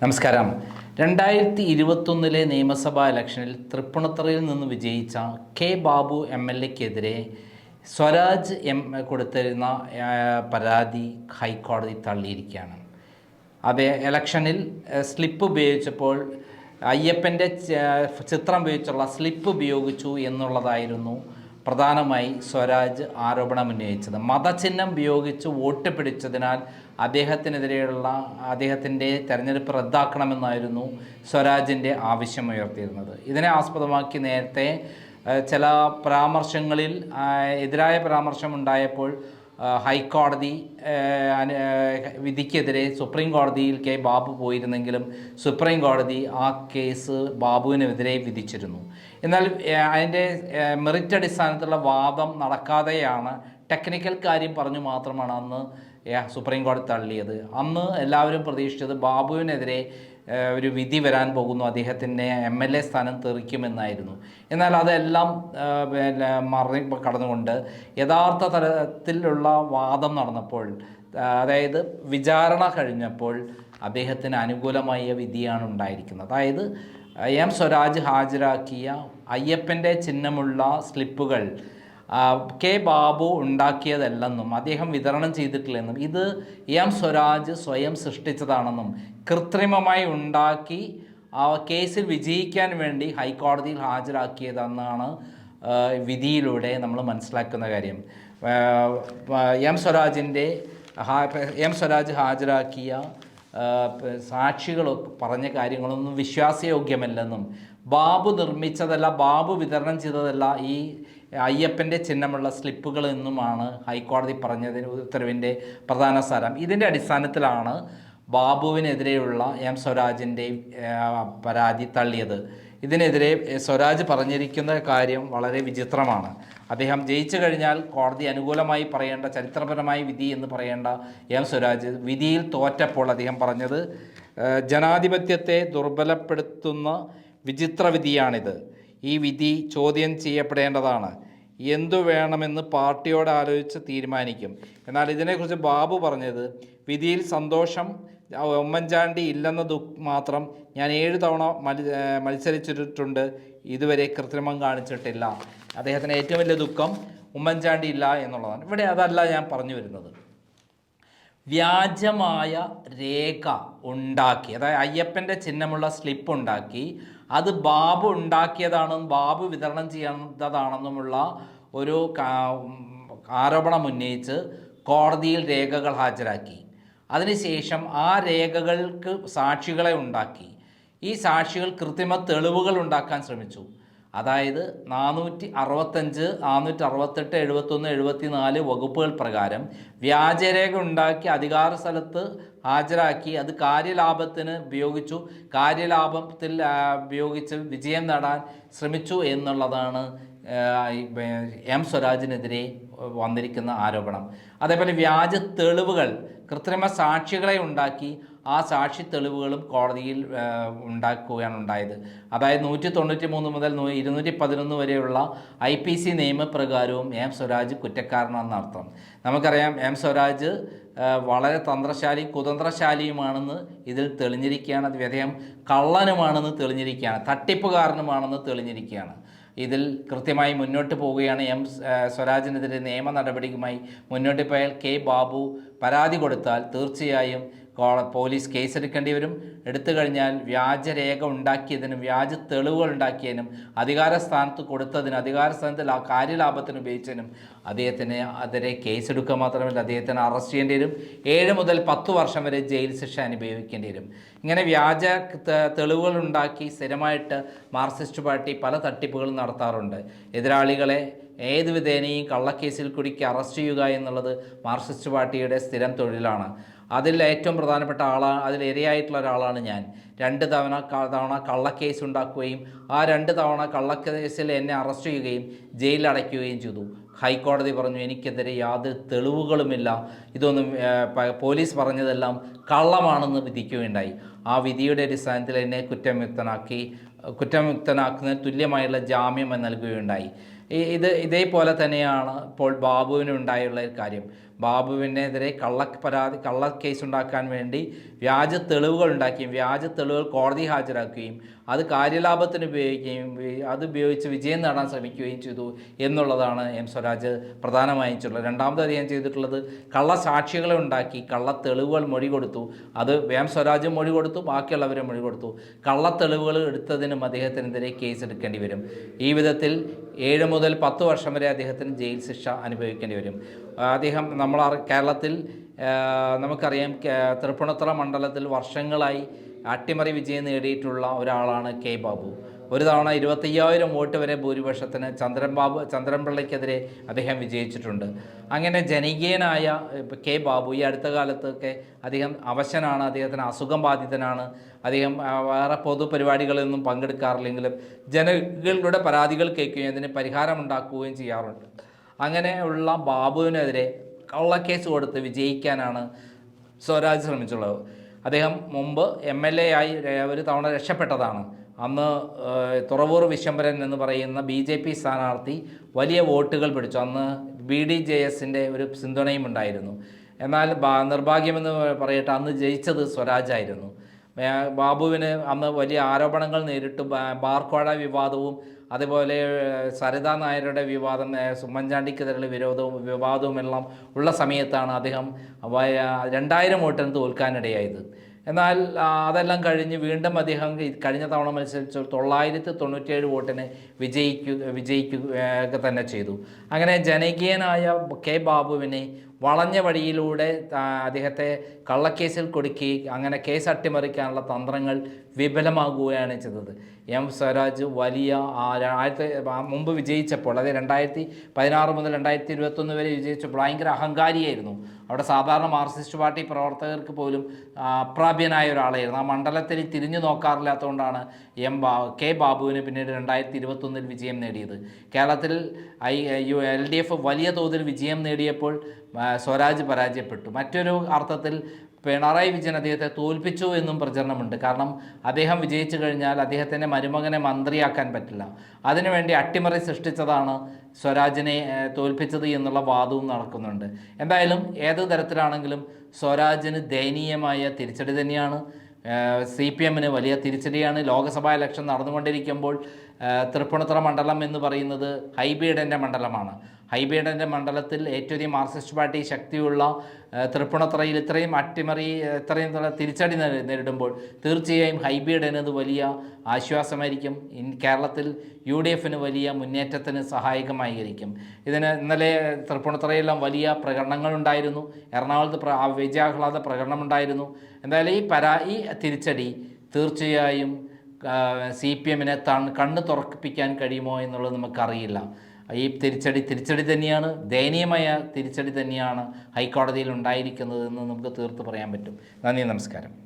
നമസ്കാരം. രണ്ടായിരത്തി ഇരുപത്തൊന്നിലെ നിയമസഭാ ഇലക്ഷനിൽ തൃപ്പൂണിത്തറയിൽ നിന്ന് വിജയിച്ച കെ ബാബു എം എൽ എക്കെതിരെ സ്വരാജ് എം കൊടുത്തിരുന്ന പരാതി ഹൈക്കോടതി തള്ളിയിരിക്കുകയാണ്. അതേ ഇലക്ഷനിൽ സ്ലിപ്പ് ഉപയോഗിച്ചപ്പോൾ അയ്യപ്പന്റെ ചിത്രം ഉപയോഗിച്ചുള്ള സ്ലിപ്പ് ഉപയോഗിച്ചു എന്നുള്ളതായിരുന്നു പ്രധാനമായി സ്വരാജ് ആരോപണം ഉന്നയിച്ചത് മതചിഹ്നം ഉപയോഗിച്ച് വോട്ട് പിടിച്ചതിനാൽ അദ്ദേഹത്തിനെതിരെയുള്ള അദ്ദേഹത്തിന്റെ തെരഞ്ഞെടുപ്പ് റദ്ദാക്കണമെന്നായിരുന്നു സ്വരാജിന്റെ ആവശ്യമുയർത്തിയിരുന്നത്. ഇതിനെ ആസ്പദമാക്കി നേരത്തെ ചില പരാമർശങ്ങളിൽ എതിരായ പരാമർശം ഉണ്ടായപ്പോൾ ഹൈക്കോടതി വിധിക്കെതിരെ സുപ്രീം കോടതിയിൽ കെ ബാബു പോയിരുന്നെങ്കിലും സുപ്രീം കോടതി ആ കേസ് ബാബുവിനെതിരെ വിധിച്ചിരുന്നു. എന്നാൽ അതിന്റെ മെറിറ്റ് അടിസ്ഥാനത്തിലുള്ള വാദം നടക്കാതെയാണ് ടെക്നിക്കൽ കാര്യം പറഞ്ഞു മാത്രമാണ് അന്ന് സുപ്രീം കോടതി തള്ളിയത്. അന്ന് എല്ലാവരും പ്രതീക്ഷിച്ചത് ബാബുവിനെതിരെ ഒരു വിധി വരാൻ പോകുന്നു. അദ്ദേഹത്തിന്റെ എം എൽ എ സ്ഥാനം തെറിക്കുമെന്നായിരുന്നു. എന്നാൽ അതെല്ലാം പിന്നെ മറി കടന്നുകൊണ്ട് യഥാർത്ഥ തലത്തിലുള്ള വാദം നടന്നപ്പോൾ അതായത് വിചാരണ കഴിഞ്ഞപ്പോൾ അദ്ദേഹത്തിന് അനുകൂലമായ വിധിയാണ് ഉണ്ടായിരിക്കുന്നത്. അതായത് എം സ്വരാജ് ഹാജരാക്കിയ അയ്യപ്പന്റെ ചിഹ്നമുള്ള സ്ലിപ്പുകൾ കെ ബാബു ഉണ്ടാക്കിയതല്ലെന്നും അദ്ദേഹം വിതരണം ചെയ്തിട്ടില്ലെന്നും ഇത് എം സ്വരാജ് സ്വയം സൃഷ്ടിച്ചതാണെന്നും കൃത്രിമമായി ഉണ്ടാക്കി കേസിൽ വിജയിക്കാൻ വേണ്ടി ഹൈക്കോടതിയിൽ ഹാജരാക്കിയതെന്നാണ് വിധിയിലൂടെ നമ്മൾ മനസ്സിലാക്കുന്ന കാര്യം. എം സ്വരാജിന്റെ എം സ്വരാജ് ഹാജരാക്കിയ സാക്ഷികൾ പറഞ്ഞ കാര്യങ്ങളൊന്നും വിശ്വാസയോഗ്യമല്ലെന്നും ബാബു നിർമ്മിച്ചതല്ല ബാബു വിതരണം ചെയ്തതല്ല ഈ അയ്യപ്പന്റെ ചിഹ്നമുള്ള സ്ലിപ്പുകൾ എന്നുമാണ് ഹൈക്കോടതി പറഞ്ഞതിന് ഉത്തരവിന്റെ പ്രധാന സാരം. ഇതിന്റെ അടിസ്ഥാനത്തിലാണ് ബാബുവിനെതിരെയുള്ള എം സ്വരാജിന്റെ പരാതി തള്ളിയത്. ഇതിനെതിരെ സ്വരാജ് പറഞ്ഞിരിക്കുന്ന കാര്യം വളരെ വിചിത്രമാണ്. അദ്ദേഹം ജയിച്ചു കഴിഞ്ഞാൽ കോടതി അനുകൂലമായി പറയേണ്ട ചരിത്രപരമായ വിധി എന്ന് പറയേണ്ട എം സ്വരാജ് വിധിയിൽ തോറ്റപ്പോൾ അദ്ദേഹം പറഞ്ഞത് "ഏഹ്, ജനാധിപത്യത്തെ ദുർബലപ്പെടുത്തുന്ന വിചിത്ര വിധിയാണിത്. ഈ വിധി ചോദ്യം ചെയ്യപ്പെടേണ്ടതാണ്. എന്തു വേണമെന്ന് പാർട്ടിയോട് ആലോചിച്ച് തീരുമാനിക്കും. എന്നാൽ ഇതിനെക്കുറിച്ച് ബാബു പറഞ്ഞത് വിധിയിൽ സന്തോഷം ഉമ്മൻചാണ്ടി ഇല്ലെന്ന ദു മാത്രം ഞാൻ ഏഴ് തവണ മത് മത്സരിച്ചിട്ടുണ്ട്. ഇതുവരെ കൃത്രിമം കാണിച്ചിട്ടില്ല. അദ്ദേഹത്തിന് ഏറ്റവും വലിയ ദുഃഖം ഉമ്മൻചാണ്ടി ഇല്ല എന്നുള്ളതാണ്. ഇവിടെ അതല്ല ഞാൻ പറഞ്ഞു വരുന്നത്. വ്യാജമായ രേഖ ഉണ്ടാക്കി അതായത് അയ്യപ്പന്റെ ചിഹ്നമുള്ള സ്ലിപ്പ് ഉണ്ടാക്കി അത് ബാബു ഉണ്ടാക്കിയതാണെന്നും ബാബു വിതരണം ചെയ്യുന്നതാണെന്നുമുള്ള ഒരു ആരോപണം ഉന്നയിച്ച് കോടതിയിൽ രേഖകൾ ഹാജരാക്കി. അതിനുശേഷം ആ രേഖകൾക്ക് സാക്ഷികളെ ഉണ്ടാക്കി. ഈ സാക്ഷികൾ കൃത്രിമ തെളിവുകൾ ഉണ്ടാക്കാൻ ശ്രമിച്ചു. അതായത് നാനൂറ്റി അറുപത്തഞ്ച് നാനൂറ്റി അറുപത്തെട്ട് എഴുപത്തൊന്ന് എഴുപത്തി നാല് വകുപ്പുകൾ പ്രകാരം വ്യാജരേഖ ഉണ്ടാക്കി അധികാര സ്ഥലത്ത് ഹാജരാക്കി അത് കാര്യലാഭത്തിന് ഉപയോഗിച്ചു. കാര്യലാഭത്തിൽ ഉപയോഗിച്ച് വിജയം നേടാൻ ശ്രമിച്ചു എന്നുള്ളതാണ് എം സ്വരാജിനെതിരെ വന്നിരിക്കുന്ന ആരോപണം. അതേപോലെ വ്യാജ തെളിവുകൾ കൃത്രിമ സാക്ഷികളെ ഉണ്ടാക്കി ആ സാക്ഷി തെളിവുകളും കോടതിയിൽ ഉണ്ടാക്കുകയാണ് ഉണ്ടായത്. അതായത് നൂറ്റി തൊണ്ണൂറ്റി മൂന്ന് മുതൽ ഇരുന്നൂറ്റി പതിനൊന്ന് വരെയുള്ള ഐ പി സി നിയമപ്രകാരവും എം സ്വരാജ് കുറ്റക്കാരനാണെന്ന് അർത്ഥം. നമുക്കറിയാം എം സ്വരാജ് വളരെ തന്ത്രശാലി കുതന്ത്രശാലിയുമാണെന്ന് ഇതിൽ തെളിഞ്ഞിരിക്കുകയാണ്. അത് അദ്ദേഹം കള്ളനുമാണെന്ന് തെളിഞ്ഞിരിക്കുകയാണ് തട്ടിപ്പുകാരനുമാണെന്ന് തെളിഞ്ഞിരിക്കുകയാണ്. ഇതിൽ കൃത്യമായി മുന്നോട്ട് പോവുകയാണ് എം സ്വരാജിനെതിരെ നിയമ നടപടിയുമായി മുന്നോട്ട് പോയാൽ കെ ബാബു പരാതി കൊടുത്താൽ തീർച്ചയായും പോലീസ് കേസെടുക്കേണ്ടി വരും. എടുത്തു കഴിഞ്ഞാൽ വ്യാജരേഖ ഉണ്ടാക്കിയതിനും വ്യാജ തെളിവുകൾ ഉണ്ടാക്കിയതിനും അധികാര സ്ഥാനത്ത് കൊടുത്തതിനും അധികാര സ്ഥാനത്ത് കാര്യലാഭത്തിന് ഉപയോഗിച്ചതിനും അദ്ദേഹത്തിന് അതിരെ കേസെടുക്കുക മാത്രമല്ല അദ്ദേഹത്തിന് അറസ്റ്റ് ചെയ്യേണ്ടി വരും. ഏഴ് മുതൽ പത്ത് വർഷം വരെ ജയിൽ ശിക്ഷ അനുഭവിക്കേണ്ടി വരും. ഇങ്ങനെ വ്യാജ തെളിവുകൾ ഉണ്ടാക്കി സ്ഥിരമായിട്ട് മാർക്സിസ്റ്റ് പാർട്ടി പല തട്ടിപ്പുകളും നടത്താറുണ്ട്. എതിരാളികളെ ഏത് വിധേനയും കള്ളക്കേസിൽ കുടുക്കി അറസ്റ്റ് ചെയ്യുക എന്നുള്ളത് മാർക്സിസ്റ്റ് പാർട്ടിയുടെ സ്ഥിരം തൊഴിലാണ്. അതിൽ ഏറ്റവും പ്രധാനപ്പെട്ട ആളാണ് അതിൽ ഇരയായിട്ടുള്ള ഒരാളാണ് ഞാൻ. രണ്ട് തവണ തവണ കള്ളക്കേസ് ഉണ്ടാക്കുകയും ആ രണ്ട് തവണ കള്ളക്കേസിൽ എന്നെ അറസ്റ്റ് ചെയ്യുകയും ജയിലിൽ അടയ്ക്കുകയും ചെയ്തു. ഹൈക്കോടതി പറഞ്ഞു എനിക്കെതിരെ യാതൊരു തെളിവുകളുമില്ല. ഇതൊന്നും പോലീസ് പറഞ്ഞതെല്ലാം കള്ളമാണെന്ന് വിധിക്കുകയുണ്ടായി. ആ വിധിയുടെ അടിസ്ഥാനത്തിൽ എന്നെ കുറ്റമുക്തനാക്കി കുറ്റമുക്തനാക്കുന്നതിന് തുല്യമായുള്ള ജാമ്യം നൽകുകയുണ്ടായി. ഇത് ഇതേപോലെ തന്നെയാണ് ഇപ്പോൾ ബാബുവിനുണ്ടായുള്ള കാര്യം. ബാബുവിനെതിരെ കള്ള പരാതി കള്ള കേസ് ഉണ്ടാക്കാൻ വേണ്ടി വ്യാജ തെളിവുകൾ ഉണ്ടാക്കുകയും വ്യാജ തെളിവുകൾ കോടതി ഹാജരാക്കുകയും അത് കാര്യലാഭത്തിന് ഉപയോഗിക്കുകയും അത് ഉപയോഗിച്ച് വിജയം നേടാൻ ശ്രമിക്കുകയും ചെയ്തു എന്നുള്ളതാണ് എം സ്വരാജ് പ്രധാനമായും ചെയ്തിട്ടുള്ളത്. രണ്ടാമത് അദ്ദേഹം ചെയ്തിട്ടുള്ളത് കള്ള സാക്ഷികളെ ഉണ്ടാക്കി കള്ള തെളിവുകൾ മൊഴി കൊടുത്തു. അത് എം സ്വരാജ് മൊഴി കൊടുത്തു ബാക്കിയുള്ളവരെ മൊഴി കൊടുത്തു. കള്ള തെളിവുകൾ എടുത്തതിനും അദ്ദേഹത്തിനെതിരെ കേസ് എടുക്കേണ്ടി വരും. ഈ വിധത്തിൽ ഏഴ് മുതൽ പത്ത് വർഷം വരെ അദ്ദേഹത്തിന് ജയിൽ ശിക്ഷ അനുഭവിക്കേണ്ടി വരും. അദ്ദേഹം നമ്മൾ കേരളത്തിൽ നമുക്കറിയാം തൃപ്പൂണിത്തുറ മണ്ഡലത്തിൽ വർഷങ്ങളായി അട്ടിമറി വിജയം നേടിയിട്ടുള്ള ഒരാളാണ് കെ ബാബു. ഒരു തവണ ഇരുപത്തയ്യായിരം വോട്ട് വരെ ഭൂരിപക്ഷത്തിന് ചന്ദ്രൻ ബാബു ചന്ദ്രൻപിള്ളയ്ക്കെതിരെ അദ്ദേഹം വിജയിച്ചിട്ടുണ്ട്. അങ്ങനെ ജനകീയനായ കെ ബാബു ഈ അടുത്ത കാലത്തൊക്കെ അദ്ദേഹം അവശനാണ് അദ്ദേഹത്തിന് അസുഖം ബാധിതനാണ്. അദ്ദേഹം വേറെ പൊതുപരിപാടികളിലൊന്നും പങ്കെടുക്കാറില്ലെങ്കിലും ജനങ്ങളുടെ പരാതികൾ കേൾക്കുകയും അതിന് പരിഹാരമുണ്ടാക്കുകയും ചെയ്യാറുണ്ട്. അങ്ങനെയുള്ള ബാബുവിനെതിരെ കള്ളക്കേസ് കൊടുത്ത് വിജയിക്കാനാണ് സ്വരാജ് ശ്രമിച്ചുള്ളത്. അദ്ദേഹം മുമ്പ് എം എൽ എ ആയി ഒരു തവണ രക്ഷപ്പെട്ടതാണ്. അന്ന് തുറവൂർ വിശ്വംബരൻ എന്ന് പറയുന്ന ബി ജെ പി സ്ഥാനാർത്ഥി വലിയ വോട്ടുകൾ പിടിച്ചു. അന്ന് ബി ഡി ജെ എസിന്റെ ഒരു പിന്തുണയും ഉണ്ടായിരുന്നു. എന്നാൽ നിർഭാഗ്യമെന്ന് പറയട്ടെ അന്ന് ജയിച്ചത് സ്വരാജ് ആയിരുന്നു. ബാബുവിന് അന്ന് വലിയ ആരോപണങ്ങൾ നേരിട്ട്. ബാർക്കോഴ വിവാദവും അതുപോലെ സരിതാ നായരുടെ വിവാദം ഉമ്മൻചാണ്ടിക്കെതിരെ വിരോധവും വിവാദവും എല്ലാം ഉള്ള സമയത്താണ് അദ്ദേഹം രണ്ടായിരം വോട്ടിന് തോൽക്കാനിടയായത്. എന്നാൽ അതെല്ലാം കഴിഞ്ഞ് വീണ്ടും അദ്ദേഹം കഴിഞ്ഞ തവണ മത്സരിച്ച് തൊള്ളായിരത്തി തൊണ്ണൂറ്റിയേഴ് വോട്ടിന് വിജയിക്കു വിജയിക്കുക തന്നെ ചെയ്തു. അങ്ങനെ ജനകീയനായ കെ ബാബുവിനെ വളഞ്ഞ വഴിയിലൂടെ അദ്ദേഹത്തെ കള്ളക്കേസിൽ കൊടുക്കി അങ്ങനെ കേസ് അട്ടിമറിക്കാനുള്ള തന്ത്രങ്ങൾ വിഫലമാകുകയാണ് ചെയ്തത്. എം സ്വരാജ് വലിയ ആയിരത്തി മുമ്പ് വിജയിച്ചപ്പോൾ അതായത് രണ്ടായിരത്തി പതിനാറ് മുതൽ രണ്ടായിരത്തി ഇരുപത്തൊന്ന് വരെ വിജയിച്ചപ്പോൾ ഭയങ്കര അഹങ്കാരിയായിരുന്നു. അവിടെ സാധാരണ മാർക്സിസ്റ്റ് പാർട്ടി പ്രവർത്തകർക്ക് പോലും അപ്രാപ്യനായ ഒരാളായിരുന്നു. ആ മണ്ഡലത്തിൽ തിരിഞ്ഞു നോക്കാറില്ലാത്തതുകൊണ്ടാണ് എം ബാ കെ ബാബുവിന് പിന്നീട് രണ്ടായിരത്തി ഇരുപത്തൊന്നിൽ വിജയം നേടിയത്. കേരളത്തിൽ I U L D F വലിയ തോതിൽ വിജയം നേടിയപ്പോൾ സ്വരാജ് പരാജയപ്പെട്ടു. മറ്റൊരു അർത്ഥത്തിൽ പിണറായി വിജയൻ അദ്ദേഹത്തെ തോൽപ്പിച്ചു എന്നും പ്രചരണമുണ്ട്. കാരണം അദ്ദേഹം വിജയിച്ചു കഴിഞ്ഞാൽ അദ്ദേഹത്തിന്റെ മരുമകനെ മന്ത്രിയാക്കാൻ പറ്റില്ല. അതിനുവേണ്ടി അട്ടിമറി സൃഷ്ടിച്ചതാണ് സ്വരാജിനെ തോൽപ്പിച്ചത് എന്നുള്ള വാദവും നടക്കുന്നുണ്ട്. എന്തായാലും ഏത് തരത്തിലാണെങ്കിലും സ്വരാജിന് ദയനീയമായ തിരിച്ചടി തന്നെയാണ്. സി പി എമ്മിന് വലിയ തിരിച്ചടിയാണ്. ലോക്സഭാ ഇലക്ഷൻ നടന്നുകൊണ്ടിരിക്കുമ്പോൾ തൃപ്പൂണിത്തുറ മണ്ഡലം എന്ന് പറയുന്നത് ഹൈബീഡന്റെ മണ്ഡലമാണ്. ഹൈബീഡന്റെ മണ്ഡലത്തിൽ ഏറ്റവും മാർക്സിസ്റ്റ് പാർട്ടി ശക്തിയുള്ള തൃപ്പൂണിത്തുറയിൽ ഇത്രയും അട്ടിമറി ഇത്രയും തിരിച്ചടി നേരി- നേരിടുമ്പോൾ തീർച്ചയായും ഹൈബീഡന് അത് വലിയ ആശ്വാസമായിരിക്കും. ഇൻ കേരളത്തിൽ യു ഡി എഫിന് വലിയ മുന്നേറ്റത്തിന് സഹായകമായിരിക്കും. ഇതിന് ഇന്നലെ തൃപ്പൂണിത്തുറയെല്ലാം വലിയ പ്രകടനങ്ങളുണ്ടായിരുന്നു എറണാകുളത്ത് പ്ര വിജയാഹ്ലാദ പ്രകടനമുണ്ടായിരുന്നു എന്തായാലും ഈ പരാ ഈ തിരിച്ചടി തീർച്ചയായും സി പി എമ്മിനെ കണ്ണ് തുറപ്പിക്കാൻ കഴിയുമോ എന്നുള്ളത് നമുക്കറിയില്ല. ഈ തിരിച്ചടി തിരിച്ചടി തന്നെയാണ് ദയനീയമായ തിരിച്ചടി തന്നെയാണ് ഹൈക്കോടതിയിൽ ഉണ്ടായിരിക്കുന്നതെന്ന് നമുക്ക് തീർത്ത് പറയാൻ പറ്റും. നന്ദി നമസ്കാരം.